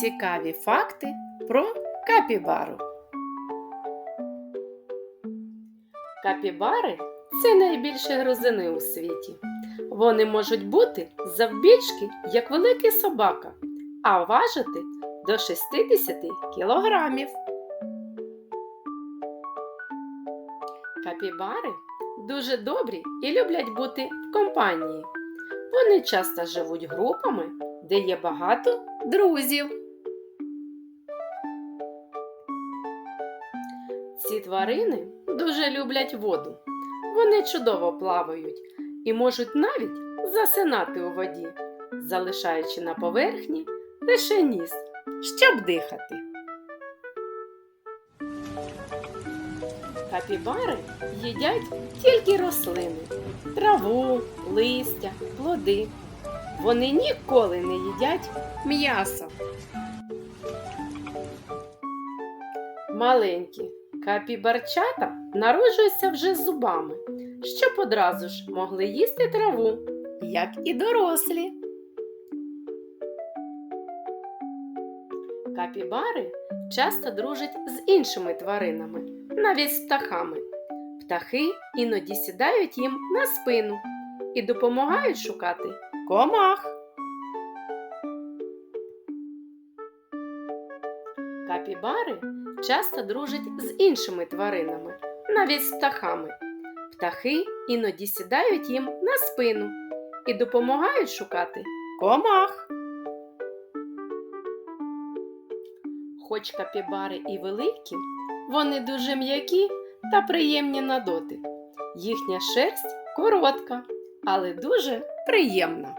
Цікаві факти про капібару. Капібари це найбільші грузини у світі. Вони можуть бути завбільшки, як великий собака, а важити до 60 кілограмів. Капібари дуже добрі і люблять бути в компанії. Вони часто живуть групами, де є багато друзів. Ці тварини дуже люблять воду. Вони чудово плавають і можуть навіть засинати у воді, залишаючи на поверхні лише ніс, щоб дихати. Капібари їдять тільки рослини, траву, листя, плоди. Вони ніколи не їдять м'ясо. Маленькі капібарчата народжуються вже з зубами, щоб одразу ж могли їсти траву, як і дорослі. Капібари часто дружать з іншими тваринами, навіть з птахами. Птахи іноді сідають їм на спину і допомагають шукати комах. Капібари часто дружать з іншими тваринами, навіть з птахами. Птахи іноді сідають їм на спину і допомагають шукати комах. Хоч капібари і великі, вони дуже м'які та приємні на дотик. Їхня шерсть коротка, але дуже приємна.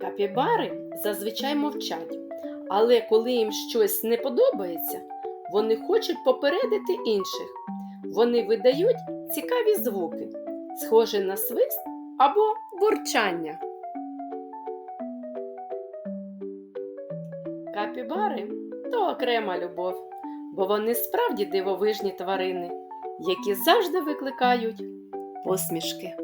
Капібари зазвичай мовчать, але коли їм щось не подобається, вони хочуть попередити інших. Вони видають цікаві звуки, схожі на свист або бурчання. Капібари то окрема любов, бо вони справді дивовижні тварини, які завжди викликають посмішки.